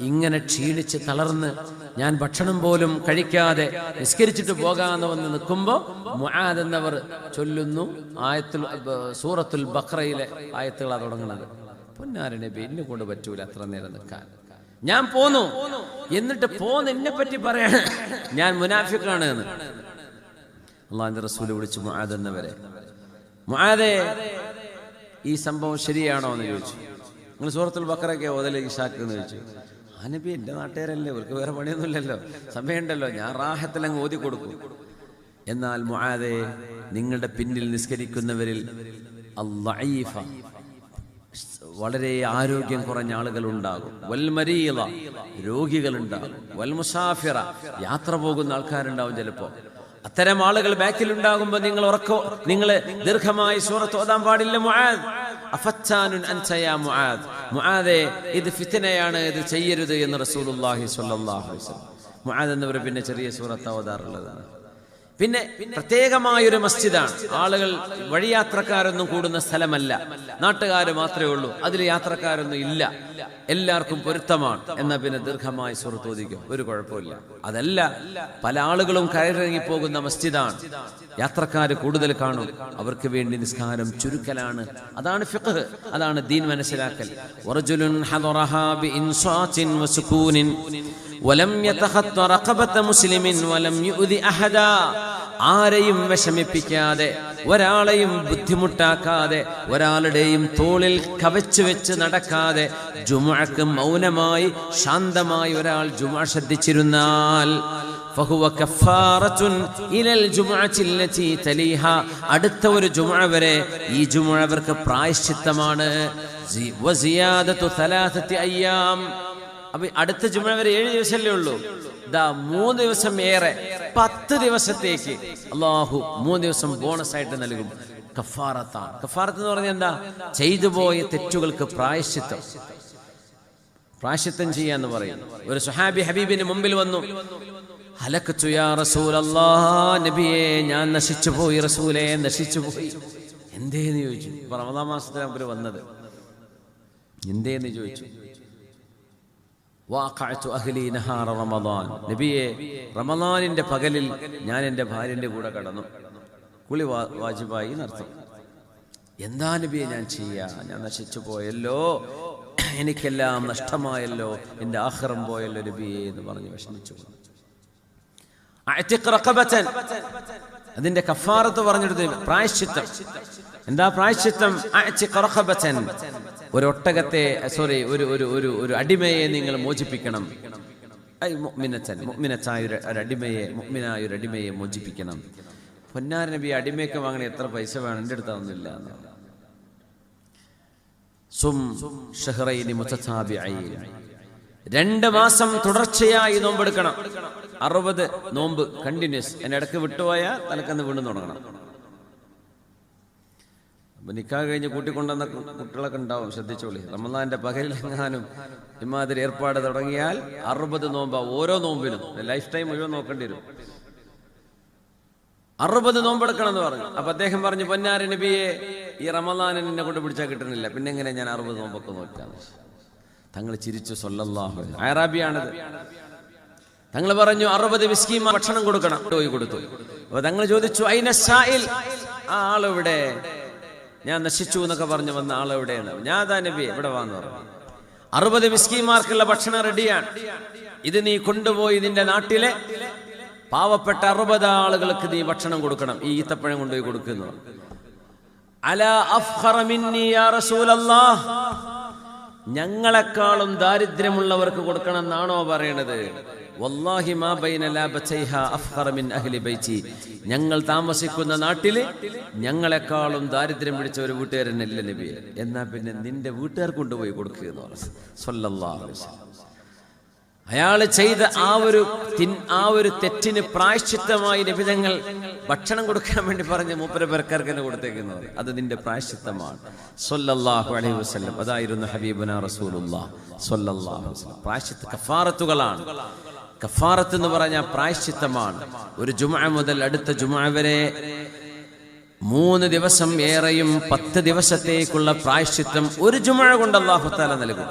A: ഇങ്ങനെ ക്ഷീണിച്ച് തളർന്ന് ഞാൻ ഭക്ഷണം പോലും കഴിക്കാതെ നിസ്കരിച്ചിട്ട് പോകാന്ന് വന്ന് നിൽക്കുമ്പോൾ മുആദ് എന്നവർ ചൊല്ലുന്നു ആയത്തുൽ സൂറത്തുൽ ബക്രയിലെ ആയത്തുകളാണ് തുടങ്ങുന്നത്. പൊന്നാര നബി എന്നെ കൊണ്ട് പറ്റൂല അത്ര നേരം നിൽക്കാൻ. ഞാൻ പോന്നു. എന്നിട്ട് പോന്ന് എന്നെ പറ്റി പറയാണ്. ഞാൻ മുനാഫിക്കാണ് എന്ന്. അള്ളാഹിന്റെ റസൂൽ വിളിച്ചു മുഹാദെന്നവരെ മുആദേ ഈ സംഭവം ശരിയാണോ എന്ന് ചോദിച്ചു. നിങ്ങൾ സൂറത്തുൽ ബക്കറൊക്കെ ഓതല ഇഷാക്ക് എന്ന് ചോദിച്ചു. ആ നബി എന്റെ നാട്ടുകാരല്ലേ ഇവർക്ക് വേറെ പണിയൊന്നുമില്ലല്ലോ. സമയമുണ്ടല്ലോ ഞാൻ റാഹത്തിലങ്ങ് ഓതി കൊടുക്കും. എന്നാൽ മുആദേ നിങ്ങളുടെ പിന്നിൽ നിസ്കരിക്കുന്നവരിൽ അല്ലഈഫ. വളരെ ആരോഗ്യം കുറഞ്ഞ ആളുകൾ ഉണ്ടാകും വൽമരീത രോഗികളുണ്ടാകും. വൽമുസാഫിറ യാത്ര പോകുന്ന ആൾക്കാരുണ്ടാവും ചിലപ്പോ. അത്തരം ആളുകൾ ബാക്കിൽ ഉണ്ടാകുമ്പോൾ നിങ്ങൾ ഉറക്കോ നിങ്ങൾ ദീർഘമായി സൂറത്ത് ഓതാൻ പാടില്ല മുആദ്. മുആദ്. മുആദേ ഇത് ഫിത്തനയാണ് ഇത് ചെയ്യരുത് എന്ന് റസൂലുള്ളാഹി സ്വല്ലല്ലാഹു അലൈഹി വസല്ലം. മുആദ് എന്നവർ പിന്നെ ചെറിയ സൂറത്ത് ഓതാറുള്ളതാണ്. പിന്നെ പ്രത്യേകമായൊരു മസ്ജിദാണ്. ആളുകൾ വഴിയാത്രക്കാരൊന്നും കൂടുന്ന സ്ഥലമല്ല. നാട്ടുകാർ മാത്രമേ ഉള്ളൂ. അതിൽ യാത്രക്കാരൊന്നും ഇല്ല. എല്ലാവർക്കും പൊരുത്തമാണ്. എന്നാ പിന്നെ ദീർഘമായി സുഹൃത്തോദിക്കും ഒരു കുഴപ്പമില്ല അതല്ല പല ആളുകളും കയറിറങ്ങി പോകുന്ന മസ്ജിദാണ്. യാത്രക്കാർ കൂടുതൽ കാണും. അവർക്ക് വേണ്ടി നിസ്കാരം ചുരുക്കലാണ്. അതാണ് ഫിഖ്. അതാണ് ദീൻ മനസ്സിലാക്കൽ. വലം മുസ്ലിമിൻ വലം أحدا. ആരെയും വിഷമിപ്പിക്കാതെ ഒരാളെയും ബുദ്ധിമുട്ടാക്കാതെ ഒരാളുടെയും തോളിൽ കവച്ചു വെച്ച് നടക്കാതെ ജുമാക്ക് മൗനമായി ശാന്തമായി ഒരാൾ ജുമാ ശ്രദ്ധിച്ചിരുന്നാൽ അടുത്ത ഒരു ജുമാ വരെ ഈ ജുമാ അവർക്ക് പ്രായശ്ചിത്തമാണ്. അപ്പൊ അടുത്ത ജുമ വരെ ഏഴ് ദിവസമല്ലേ ഉള്ളൂ. ദാ മൂന്ന് ദിവസം ഏറെ പത്ത് ദിവസത്തേക്ക് അള്ളാഹു മൂന്ന് ദിവസം ബോണസ് ആയിട്ട് നൽകും. കഫാറത്ത. കഫാറത്ത് എന്ന് പറഞ്ഞാൽ എന്താ? ചെയ്തു പോയ തെറ്റുകൾക്ക് പ്രായശ്ചിത്തം. പ്രായശ്ചിത്തം ചെയ്യാന്ന് പറയും. ഒരു സുഹാബി ഹബീബിന് മുമ്പിൽ വന്നു. നബിയെ ഞാൻ നശിച്ചു പോയി റസൂലെ നശിച്ചു പോയി. എന്തേന്ന് ചോദിച്ചു? റമദാ മാസത്തിലാണ് അവർ വന്നത്. എന്തേന്ന് ചോദിച്ചു? വാഖഅതു അഹ്ലി നഹാറ റമദാൻ. നബിയെ റമദാനിന്റെ പകലിൽ ഞാൻ എന്റെ ഭാര്യന്റെ കൂടെ കടന്നു. കുളി വാജിബായി നടത്തും. എന്താ നബിയെ ഞാൻ ചെയ്യാ? ഞാൻ നശിച്ചു പോയല്ലോ. എനിക്കെല്ലാം നഷ്ടമായല്ലോ. എന്റെ ആഹ്റം പോയല്ലോ നബിയെ എന്ന് പറഞ്ഞ് വിഷമിച്ചു. അതിന്റെ കഫാറത്ത് പറഞ്ഞെടുത്ത് പ്രായശ്ചിത്തം. എന്താ പ്രായശ്ചിത്തം. ഒരു ഒട്ടകത്തെ സോറി ഒരു ഒരു ഒരു ഒരു അടിമയെ നിങ്ങൾ മോചിപ്പിക്കണം. ഐ മുഅ്മിനത്തൻ മുഅ്മിനത്തായ ഒരു അടിമയെ മുഗ്മിനായ ഒരു അടിമയെ മോചിപ്പിക്കണം. പൊന്നാര നബി അടിമയൊക്കെ വാങ്ങണ എത്ര പൈസ വേണം? എന്റെ എന്നാണ് സും രണ്ട് മാസം തുടർച്ചയായി നോമ്പെടുക്കണം. അറുപത് നോമ്പ് കണ്ടിന്യൂസ്. എന്നെ വിട്ടുപോയാൽ തലക്കന്ന് വീണ്ടും തുടങ്ങണം. അപ്പൊ നിക്കാഹ് കഴിഞ്ഞ് കൂട്ടിക്കൊണ്ടുവന്ന കുട്ടികളൊക്കെ ഉണ്ടാവും ശ്രദ്ധിച്ചോളി. റമദാന്റെ പകലിലെങ്ങാനും ഇമാതിരി ഏർപ്പാട് തുടങ്ങിയാൽ അറുപത് നോമ്പ ഓരോ നോമ്പിലും. ലൈഫ് ടൈം മുഴുവൻ നോക്കേണ്ടി വരും. അറുപത് നോമ്പെടുക്കണം എന്ന് പറഞ്ഞു. അപ്പൊ അദ്ദേഹം പറഞ്ഞു പൊന്നാരി നബിയെ ഈ റമദാനിന് എന്നെ കൊണ്ട് പിടിച്ചാൽ കിട്ടുന്നില്ല. പിന്നെ എങ്ങനെ ഞാൻ അറുപത് നോമ്പൊക്കെ നോക്കാന്ന് തങ്ങൾ ചിരിച്ചു സൊല്ലാഹു അറാബിയാണത് തങ്ങൾ പറഞ്ഞു അറുപത് വിസ്കീമ ഭക്ഷണം കൊടുക്കണം. കൊടുത്തു. അപ്പൊ തങ്ങൾ ചോദിച്ചു "അയിന സായിൽ?" ആ ആളെവിടെ ഞാൻ നശിച്ചു എന്നൊക്കെ പറഞ്ഞു വന്ന ആളെവിടെയാണ് ഞാൻ അതാ നബി ഇവിടെ വാന്ന് പറഞ്ഞു. അറുപത് മിസ്കിമാർക്കുള്ള ഭക്ഷണം റെഡിയാണ്. ഇത് നീ കൊണ്ടുപോയി നിന്റെ നാട്ടിലെ പാവപ്പെട്ട അറുപത് ആളുകൾക്ക് നീ ഭക്ഷണം കൊടുക്കണം. ഈ ഈത്തപ്പഴം കൊണ്ടുപോയി കൊടുക്കുന്നു. അല ഞങ്ങളെക്കാളും ദാരിദ്ര്യമുള്ളവർക്ക് കൊടുക്കണം എന്നാണോ പറയണത്? ഞങ്ങൾ താമസിക്കുന്ന നാട്ടിൽ ഞങ്ങളെക്കാളും ദാരിദ്ര്യം പിടിച്ച ഒരു വീട്ടുകാരനല്ല നബിയെ എന്നാ പിന്നെ നിന്റെ വീട്ടുകാർ കൊണ്ടുപോയി കൊടുക്കുക എന്ന് പറഞ്ഞു. അയാൾ ചെയ്ത ആ ഒരു ആ ഒരു തെറ്റിന് പ്രായശ്ചിത്തമായി നിബിധങ്ങൾ ഭക്ഷണം കൊടുക്കാൻ വേണ്ടി പറഞ്ഞ് മൂപ്പര പേർക്കാർക്ക് തന്നെ കൊടുത്തേക്കുന്നത് അത് നിന്റെ പ്രായശ്ചിത്തമാണ്. സൊല്ലല്ലാഹു അലൈഹി വസല്ലം. അതായിരുന്നു ഹബീബന സൊല്ലല്ലാഹു അലൈഹി വസല്ലം. പ്രായശ്ചിത്ത കഫാറത്തുകളാണ്. കഫാറത്ത് എന്ന് പറഞ്ഞാൽ പ്രായശ്ചിത്തമാണ്. ഒരു ജുമ മുതൽ അടുത്ത ജുമ വരെ മൂന്ന് ദിവസം ഏറെയും പത്ത് ദിവസത്തേക്കുള്ള പ്രായശ്ചിത്തം ഒരു ജുമ കൊണ്ട് അള്ളാഹുത്താല നൽകും.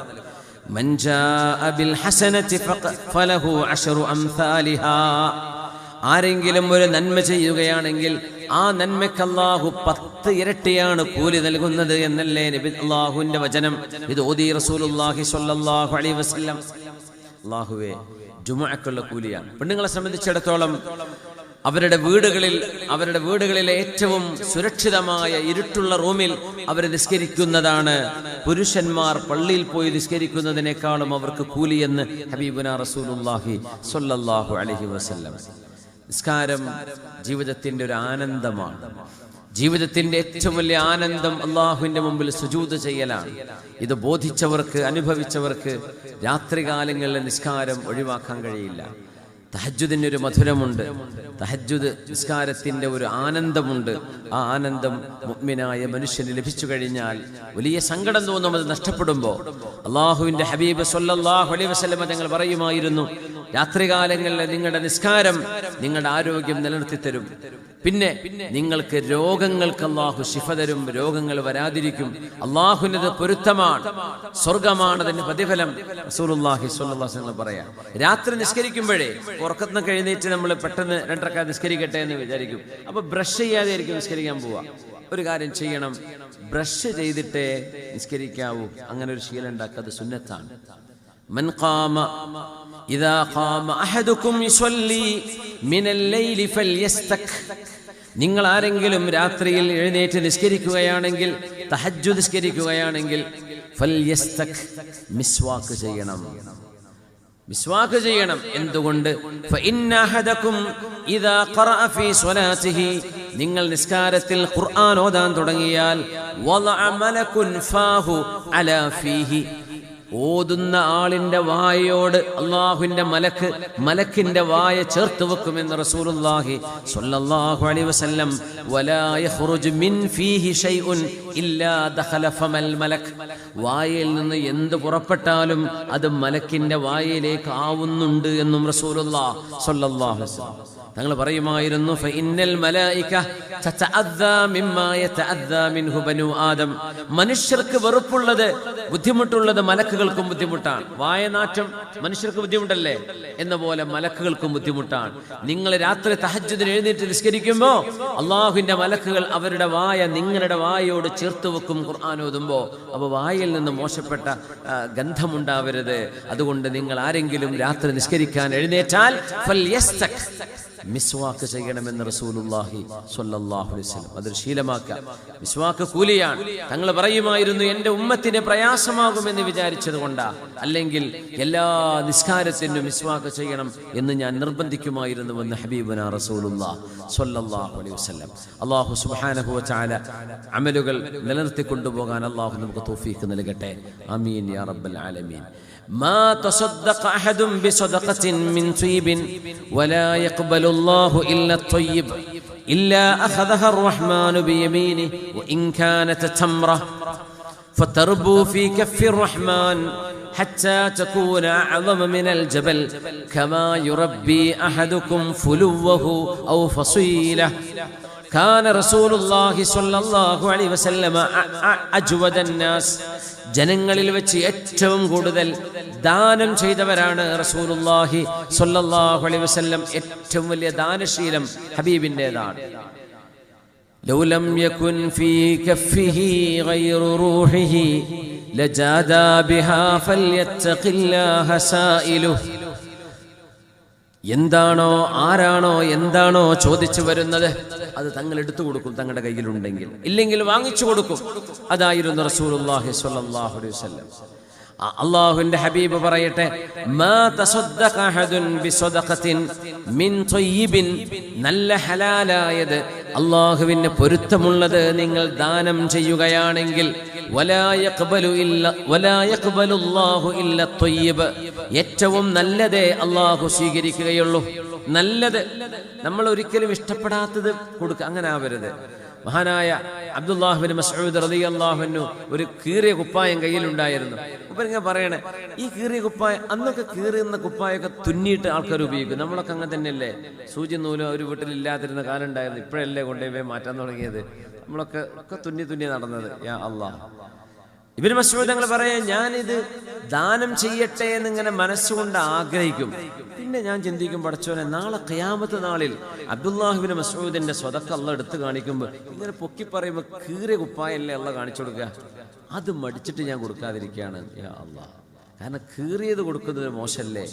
A: ആരെങ്കിലും ഒരു നന്മ ചെയ്യുകയാണെങ്കിൽ ആ നന്മയ്ക്ക് അള്ളാഹു പത്ത് ഇരട്ടിയാണ് കൂലി നൽകുന്നത് എന്നല്ലേ നബി അള്ളാഹുവിന്റെ വചനം. ഇത് ഓദി റസൂൽ സ്വല്ലല്ലാഹു അലൈഹി വസല്ലം. അള്ളാഹുവേ ജുമുഅക്കുള്ള കൂലിയാണ്. പെണ്ണുങ്ങളെ സംബന്ധിച്ചിടത്തോളം അവരുടെ വീടുകളിൽ അവരുടെ വീടുകളിലെ ഏറ്റവും സുരക്ഷിതമായ ഇരുട്ടുള്ള റൂമിൽ അവർ നിസ്കരിക്കുന്നതാണ്. പുരുഷന്മാർ പള്ളിയിൽ പോയി നിസ്കരിക്കുന്നതിനേക്കാളും അവർക്ക് കൂലിയെന്ന് ഹബീബുന റസൂലുള്ളാഹി സൊല്ലാഹു അലഹി വസല്ലം. നിസ്കാരം ജീവിതത്തിന്റെ ഒരു ആനന്ദമാണ്. ജീവിതത്തിന്റെ ഏറ്റവും വലിയ ആനന്ദം അള്ളാഹുവിന്റെ മുമ്പിൽ സുജൂത് ചെയ്യലാണ്. ഇത് ബോധിച്ചവർക്ക് അനുഭവിച്ചവർക്ക് രാത്രികാലങ്ങളിലെ നിസ്കാരം ഒഴിവാക്കാൻ കഴിയില്ല. തഹജുദിന് ഒരു മധുരമുണ്ട്. തഹജുദ് നിസ്കാരത്തിന്റെ ഒരു ആനന്ദമുണ്ട്. ആ ആനന്ദം മുഗ്മിനായ മനുഷ്യന് ലഭിച്ചു കഴിഞ്ഞാൽ വലിയ സങ്കടം തോന്നും. അത് നഷ്ടപ്പെടുമ്പോൾ അള്ളാഹുവിന്റെ ഹബീബ് സൊല്ലാഹു അലൈഹി വസല്ലമ തങ്ങൾ പറയുമായിരുന്നു രാത്രികാലങ്ങളിലെ നിങ്ങളുടെ നിസ്കാരം നിങ്ങളുടെ ആരോഗ്യം നിലനിർത്തി തരും പിന്നെ നിങ്ങൾക്ക് രോഗങ്ങൾക്ക് അള്ളാഹു ശിഫ തരും രോഗങ്ങൾ വരാതിരിക്കും. അള്ളാഹുവിനത് പൊരുത്തമാണ് സ്വർഗമാണ് അതിന്റെ പ്രതിഫലം റസൂലുള്ളാഹി പറയാം. രാത്രി നിസ്കരിക്കുമ്പോഴേ ഉറക്കത്തിന് എഴുന്നേറ്റ് നമ്മൾ പെട്ടെന്ന് രണ്ടരക്കാർ നിസ്കരിക്കട്ടെ എന്ന് വിചാരിക്കും. അപ്പൊ ബ്രഷ് ചെയ്യാതെ ആയിരിക്കും നിസ്കരിക്കാൻ പോവാ. ഒരു കാര്യം ചെയ്യണം. ബ്രഷ് ചെയ്തിട്ടേ നിസ്കരിക്കാവൂ. അങ്ങനെ ഒരു ശീലം ഉണ്ടാക്കുക അത് സുന്നത്താണ്. من قام إذا قام أحدكم يصلي من الليل فليستك നിങ്ങൾ ആരെങ്കിലും രാത്രിയിൽ എഴുന്നേറ്റ് നിസ്കരിക്കുകയാണെങ്കിൽ തഹജ്ജു നിസ്കരിക്കുകയാണെങ്കിൽ ഫൽയസ്തക് മിസ്വാക്ക് ചെയ്യണം മിസ്വാക്ക് ചെയ്യണം എന്തുകൊണ്ട് فإن أحدكم إذا قرأ في صلاته നിങ്ങൾ നിസ്കാരത്തിൽ ഖുർആൻ ഓതാൻ തുടങ്ങിയാൽ ഓതുന്ന ആളിന്റെ വായയോട് അള്ളാഹുവിന്റെ മലക്ക് മലക്കിന്റെ വായ ചേർത്ത് വെക്കുമെന്ന് റസൂലുള്ളാഹി സ്വല്ലല്ലാഹു അലൈഹി വസല്ലം വലാ മിൻ ഫീഹി ഷൈഉൻ ഇല്ലാ ദഖല ഫമൽ വായയിൽ നിന്ന് എന്ത് പുറപ്പെട്ടാലും അത് മലക്കിന്റെ വായയിലേക്ക് ആവുന്നുണ്ട് എന്നും റസൂലുള്ള സ്വല്ലല്ലാഹു തങ്ങൾ പറയുമായിരുന്നു ആദം. മനുഷ്യർക്ക് വെറുപ്പുള്ളത് ബുദ്ധിമുട്ടുള്ളത് മലക്കുകൾക്കും ബുദ്ധിമുട്ടാണ്. വായനാറ്റം മനുഷ്യർക്ക് ബുദ്ധിമുട്ടല്ലേ? എന്ന പോലെ മലക്കുകൾക്കും ബുദ്ധിമുട്ടാണ്. നിങ്ങൾ രാത്രി തഹജ്ജുദിന് എഴുന്നേറ്റ് നിസ്കരിക്കുമ്പോൾ അള്ളാഹുവിന്റെ മലക്കുകൾ അവരുടെ വായ നിങ്ങളുടെ വായയോട് ചേർത്ത് വെക്കും ഖുർആൻ ഓതുമ്പോൾ അപ്പോൾ വായിൽ നിന്ന് മോശപ്പെട്ട ഗന്ധമുണ്ടാവരുത്. അതുകൊണ്ട് നിങ്ങൾ ആരെങ്കിലും രാത്രി നിസ്കരിക്കാൻ എഴുന്നേറ്റാൽ മിസ്വാക്ക് ചെയ്യണമെന്ന് റസൂലുള്ളാഹി സ്വല്ലല്ലാഹു അലൈഹി വസല്ലം. അതൊരു ശീലമാക്കുക. മിസ്വാക്ക് കൂലിയാണ്. തങ്ങൾ പറയുമായിരുന്നു എന്റെ ഉമ്മത്തിന് പ്രയാസമാകുമെന്ന് വിചാരിച്ചത് കൊണ്ടാ അല്ലെങ്കിൽ എല്ലാ നിസ്കാരത്തിനും മിസ്വാക്ക് ചെയ്യണം എന്ന് ഞാൻ നിർബന്ധിക്കുമായിരുന്നുവെന്ന് ഹബീബന റസൂലുള്ളാഹ് സ്വല്ലല്ലാഹു അലൈഹി വസല്ലം. അള്ളാഹു സുബ്ഹാനഹു വതആല അമലുകൾ നിലനിർത്തി കൊണ്ടുപോകാൻ അല്ലാഹു നമുക്ക് തൗഫീഖ് നൽകട്ടെ. ആമീൻ യാ റബ്ബൽ ആലമീൻ. ما تصدق أحد بصدقة من طيب ولا يقبل الله إلا الطيب إلا أخذها الرحمن بيمينه وإن كانت تمرة فتربو في كف الرحمن حتى تكون أعظم من الجبل كما يربي أحدكم فلوه أو فصيلة. كان رسول الله صلى الله عليه وسلم أجود الناس ജനങ്ങളിൽ വെച്ച് ഏറ്റവും കൂടുതൽ ദാനം ചെയ്തവരാണ് റസൂലുള്ളാഹി സ്വല്ലല്ലാഹു അലൈഹി വസല്ലം ഏറ്റവും വലിയ ദാനശീലം ഹബീബിൻ്റെതാണ് لو لم يكن في كفه غير روحه لجادا بها فليتق الله سائله എന്താണോ ആരാണോ എന്താണോ ചോദിച്ചു വരുന്നത് അത് തങ്ങൾ എടുത്തു കൊടുക്കും തങ്ങളുടെ കയ്യിലുണ്ടെങ്കിൽ. ഇല്ലെങ്കിൽ വാങ്ങിച്ചു കൊടുക്കും. അതായിരുന്നു റസൂലുള്ളാഹി സ്വല്ലല്ലാഹു അലൈഹി വസല്ലം. അ- അള്ളാഹുവിന്റെ ഹബീബ് പറയട്ടെ മിൻ നല്ല ഹലാലായത് അള്ളാഹുവിന് പൊരുത്തമുള്ളത് നിങ്ങൾ ദാനം ചെയ്യുകയാണെങ്കിൽ ഏറ്റവും നല്ലതേ അള്ളാഹു സ്വീകരിക്കുകയുള്ളൂ. നല്ലത് നമ്മൾ ഒരിക്കലും ഇഷ്ടപ്പെടാത്തത് കൊടുക്കുക അങ്ങനെ ആവരുത്. മഹാനായ അബ്ദുല്ലാഹുബിൻ മസൂദ് റതി അള്ളാഹുനു ഒരു കീറിയ കുപ്പായം കയ്യിലുണ്ടായിരുന്നു. അപ്പൊ ഇങ്ങനെ പറയണേ ഈ കീറിയ കുപ്പായം അന്നൊക്കെ കീറിയുന്ന കുപ്പായൊക്കെ തുന്നിയിട്ട് ആൾക്കാർ ഉപയോഗിക്കും. നമ്മളൊക്കെ അങ്ങനെ തന്നെയല്ലേ? സൂചി നൂലും ഒരു വീട്ടിൽ ഇല്ലാതിരുന്ന കാലം ഉണ്ടായിരുന്നു. ഇപ്പോഴല്ലേ കൊണ്ടുപോയി മാറ്റാൻ തുടങ്ങിയത്? നമ്മളൊക്കെ ഒക്കെ തുന്നി തുന്നി നടന്നത്. യാ അള്ളാഹ്. ഇവർ മസൂദ് ഞങ്ങൾ പറയാം ഞാനിത് ദാനം ചെയ്യട്ടെ എന്നിങ്ങനെ മനസ്സുകൊണ്ട് ആഗ്രഹിക്കും. പിന്നെ ഞാൻ ചിന്തിക്കും പഠിച്ചോനെ നാളെ കയാമത്ത് നാളിൽ അബ്ദുല്ലാഹിബിന് മസൂദിന്റെ സ്വതക്ക അള്ള എടുത്ത് കാണിക്കുമ്പോൾ ഇങ്ങനെ പൊക്കി പറയുമ്പോൾ കീറിയ കുപ്പായല്ലേ അള്ള കാണിച്ചു കൊടുക്കുക? അത് മടിച്ചിട്ട് ഞാൻ കൊടുക്കാതിരിക്കുകയാണ് യാ അള്ളാ. കാരണം കീറിയത് കൊടുക്കുന്നത് മോശല്ലേ?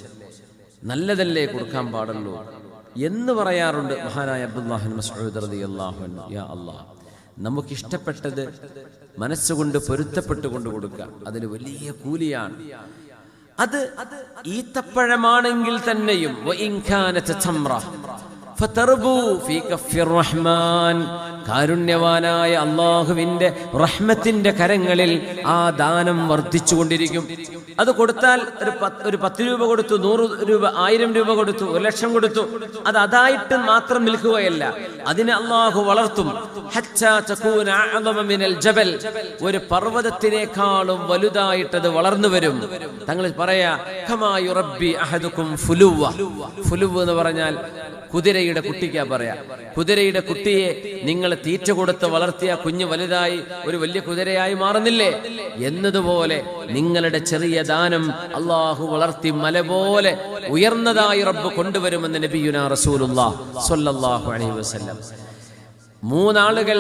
A: നല്ലതല്ലേ കൊടുക്കാൻ പാടുള്ളൂ? എന്ന് പറയാറുണ്ട് മഹാനായ അബ്ദുല്ലാഹിൻ മസൂദ് അള്ളാഹു യാ അള്ളാഹ് നമുക്കിഷ്ടപ്പെട്ടത് മനസ്സുകൊണ്ട് പൊരുത്തപ്പെട്ടുകൊണ്ട് കൊടുക്കുക. അതിന് വലിയ കൂലിയാണ്. അത് ഈത്തപ്പഴമാണെങ്കിൽ തന്നെയും കാരുണ്യവാനായ അള്ളാഹുവിന്റെ റഹ്മത്തിന്റെ കരങ്ങളിൽ ആ ദാനം വർദ്ധിച്ചുകൊണ്ടിരിക്കും. അത് കൊടുത്താൽ ഒരു ഒരു പത്ത് രൂപ കൊടുത്തു നൂറ് രൂപ ആയിരം രൂപ കൊടുത്തു ഒരു ലക്ഷം കൊടുത്തു. അത് അതായിട്ട് മാത്രം നിൽക്കുകയല്ല. അതിനെ അള്ളാഹു വളർത്തും. ജബൽ. ഒരു പർവതത്തിനേക്കാളും വലുതായിട്ടത് വളർന്നു വരും. തങ്ങൾ പറയാ എന്ന് പറഞ്ഞാൽ കുതിരയുടെ കുട്ടിക്കാ പറയാ. കുതിരയുടെ കുട്ടിയെ നിങ്ങൾ തീറ്റ കൊടുത്ത് വളർത്തിയ കുഞ്ഞു വലുതായി ഒരു വലിയ കുതിരയായി മാറുന്നില്ലേ? എന്നതുപോലെ നിങ്ങളുടെ ചെറിയ ദാനം അള്ളാഹു വളർത്തി മല പോലെ ഉയർന്നതായി റബ്ബ് കൊണ്ടുവരുമെന്ന് നബിയുന റസൂലുള്ള സ്വല്ലല്ലാഹു അലൈഹി വസല്ലം. മൂന്നാളുകൾ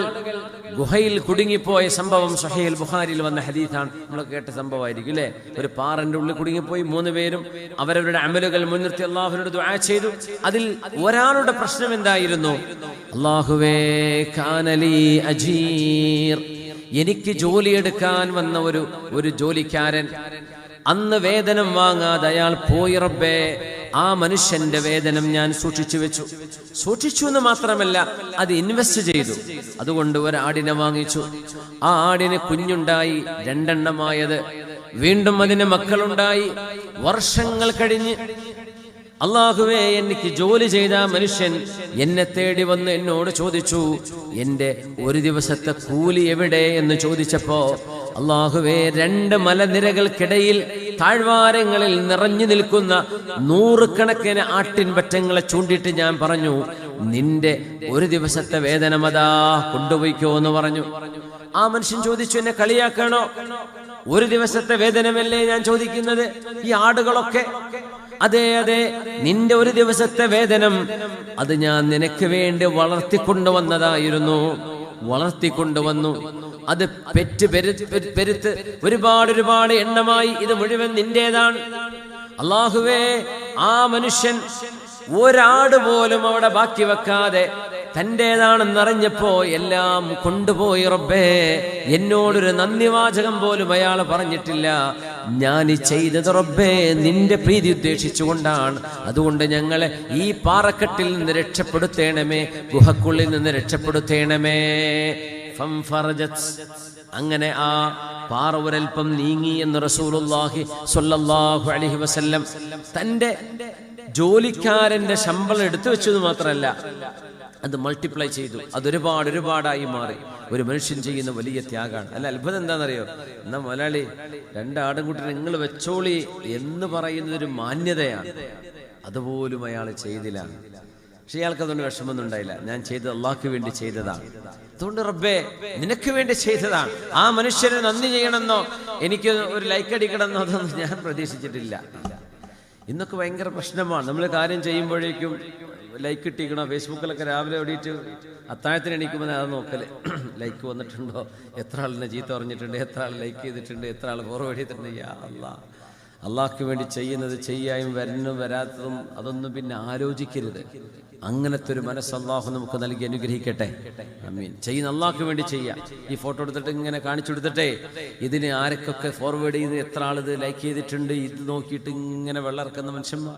A: ഗുഹയിൽ കുടുങ്ങിപ്പോയ സംഭവം സഹേൽ ബുഹാരിൽ വന്ന ഹദീസാണ്. നമ്മൾ കേട്ട സംഭവമായിരിക്കും അല്ലേ? ഒരു പാറന്റെ ഉള്ളിൽ കുടുങ്ങിപ്പോയി മൂന്ന് പേരും അവരവരുടെ അമലുകൾ മുൻനിർത്തി അള്ളാഹുവിനോട് ദുആ ചെയ്തു. അതിൽ ഒരാളുടെ പ്രശ്നം എന്തായിരുന്നു? അള്ളാഹുവേ കാനലി അജീർ. എനിക്ക് ജോലിയെടുക്കാൻ വന്ന ഒരു ഒരു ജോലിക്കാരൻ അന്ന് വേതനം വാങ്ങാതെ അയാൾ പോയി റബ്ബേ. ആ മനുഷ്യന്റെ വേതനം ഞാൻ സൂക്ഷിച്ചു വെച്ചു. സൂക്ഷിച്ചു എന്ന് മാത്രമല്ല അത് ഇൻവെസ്റ്റ് ചെയ്തു. അതുകൊണ്ട് ഒരു ആടിനെ വാങ്ങിച്ചു. ആ ആടിന് കുഞ്ഞുണ്ടായി രണ്ടെണ്ണമായത്. വീണ്ടും അതിന് മക്കളുണ്ടായി. വർഷങ്ങൾ കഴിഞ്ഞ് അള്ളാഹുവേ എനിക്ക് ജോലി ചെയ്ത മനുഷ്യൻ എന്നെ തേടി വന്ന് എന്നോട് ചോദിച്ചു എന്റെ ഒരു ദിവസത്തെ കൂലി എവിടെ? എന്ന് ചോദിച്ചപ്പോ അള്ളാഹുവേ രണ്ട് മലനിരകൾക്കിടയിൽ താഴ്വാരങ്ങളിൽ നിറഞ്ഞു നിൽക്കുന്ന നൂറുകണക്കിന് ആട്ടിൻ പറ്റങ്ങളെ ചൂണ്ടിയിട്ട് ഞാൻ പറഞ്ഞു നിന്റെ ഒരു ദിവസത്തെ വേതനമതാ കൊണ്ടുപോയിക്കോ എന്ന് പറഞ്ഞു. ആ മനുഷ്യൻ ചോദിച്ചു എന്നെ കളിയാക്കണോ? ഒരു ദിവസത്തെ വേതനമല്ലേ? ഞാൻ ചോദിക്കുന്നത് ഈ ആടുകളൊക്കെ അതെ അതെ നിന്റെ ഒരു ദിവസത്തെ വേതനം അത് ഞാൻ നിനക്ക് വേണ്ടി വളർത്തിക്കൊണ്ടുവന്നതായിരുന്നു. വളർത്തിക്കൊണ്ടുവന്നു. അത് പെറ്റ് പെരു- പെരു- പെരുത്ത് ഒരുപാട് ഒരുപാട് എണ്ണമായി ഇത് മുഴുവൻ നിന്റേതാണ്. അള്ളാഹുവേ ആ മനുഷ്യൻ ഒരാട് പോലും അവിടെ ബാക്കി വെക്കാതെ തന്റേതാണെന്നറിഞ്ഞപ്പോ എല്ലാം കൊണ്ടുപോയി റബ്ബേ. എന്നോടൊരു നന്ദി വാചകം പോലും അയാൾ പറഞ്ഞിട്ടില്ല. ഞാൻ ചെയ്തത് റബ്ബേ നിന്റെ പ്രീതി ഉദ്ദേശിച്ചുകൊണ്ടാണ്. അതുകൊണ്ട് ഞങ്ങളെ ഈ പാറക്കെട്ടിൽ നിന്ന് രക്ഷപ്പെടുത്തേണമേ. ഗുഹക്കുള്ളിൽ നിന്ന് രക്ഷപ്പെടുത്തേണമേ. അങ്ങനെ ആ പാറ ഒരൽപ്പം നീങ്ങി എന്ന് റസൂലുള്ളാഹി സ്വല്ലല്ലാഹു അലൈഹി വസല്ലം തന്റെ ജോലിക്കാരന്റെ ശമ്പളം എടുത്തു വെച്ചത് മാത്രമല്ല അത് മൾട്ടിപ്ലൈ ചെയ്തു. അതൊരുപാട് ഒരുപാടായി മാറി. ഒരു മനുഷ്യൻ ചെയ്യുന്ന വലിയ ത്യാഗമാണ്. അല്ല അത്ഭുതം എന്താണെന്നറിയോ? എന്നാ മലയാളി രണ്ടാടുംകുട്ടി നിങ്ങൾ വെച്ചോളി എന്ന് പറയുന്നതൊരു മാന്യതയാണ്. അതുപോലും അയാൾ ചെയ്തില്ല. പക്ഷെ ഇയാൾക്ക് അതുകൊണ്ട് വിഷമമൊന്നും ഉണ്ടായില്ല. ഞാൻ ചെയ്തത് അള്ളാഹ്ക്ക് വേണ്ടി ചെയ്തതാണ്. അതുകൊണ്ട് റബ്ബേ നിനക്ക് വേണ്ടി ചെയ്തതാണ്. ആ മനുഷ്യന് നന്ദി ചെയ്യണമെന്നോ എനിക്ക് ഒരു ലൈക്ക് അടിക്കണമെന്നോ അതൊന്നും ഞാൻ പ്രതീക്ഷിച്ചിട്ടില്ല. ഇന്നൊക്കെ ഭയങ്കര പ്രശ്നമാണ്. നമ്മൾ കാര്യം ചെയ്യുമ്പോഴേക്കും ലൈക്ക് ഇട്ടിക്കണോ ഫേസ്ബുക്കിലൊക്കെ രാവിലെ ഓടിയിട്ട് അത്താഴത്തിന് എണീക്കുമ്പോൾ അത് നോക്കൽ. ലൈക്ക് വന്നിട്ടുണ്ടോ? എത്ര ആളിനെ ചീത്ത പറഞ്ഞിട്ടുണ്ട്? എത്ര ആൾ ലൈക്ക് ചെയ്തിട്ടുണ്ട്? എത്ര ആൾ ഫോർവേഡ് ചെയ്തിട്ടുണ്ട്? യാ അല്ലാ അള്ളാഹ്ക്ക് വേണ്ടി ചെയ്യുന്നത് ചെയ്യായും വരുന്നതും വരാത്തതും അതൊന്നും പിന്നെ ആലോചിക്കരുത്. അങ്ങനത്തെ ഒരു മനസ്സ് അള്ളാഹു നമുക്ക് നൽകി അനുഗ്രഹിക്കട്ടെ. ചെയ്യുന്ന അള്ളാഹ്ക്ക് വേണ്ടി ചെയ്യാം. ഈ ഫോട്ടോ എടുത്തിട്ട് ഇങ്ങനെ കാണിച്ചു കൊടുത്തിട്ടേ ഇതിന് ആരൊക്കെ ഫോർവേഡ് ചെയ്ത് എത്ര ആളിത് ലൈക്ക് ചെയ്തിട്ടുണ്ട് ഇത് നോക്കിയിട്ട് ഇങ്ങനെ വെള്ളം ഇറക്കുന്ന മനുഷ്യന്മാർ.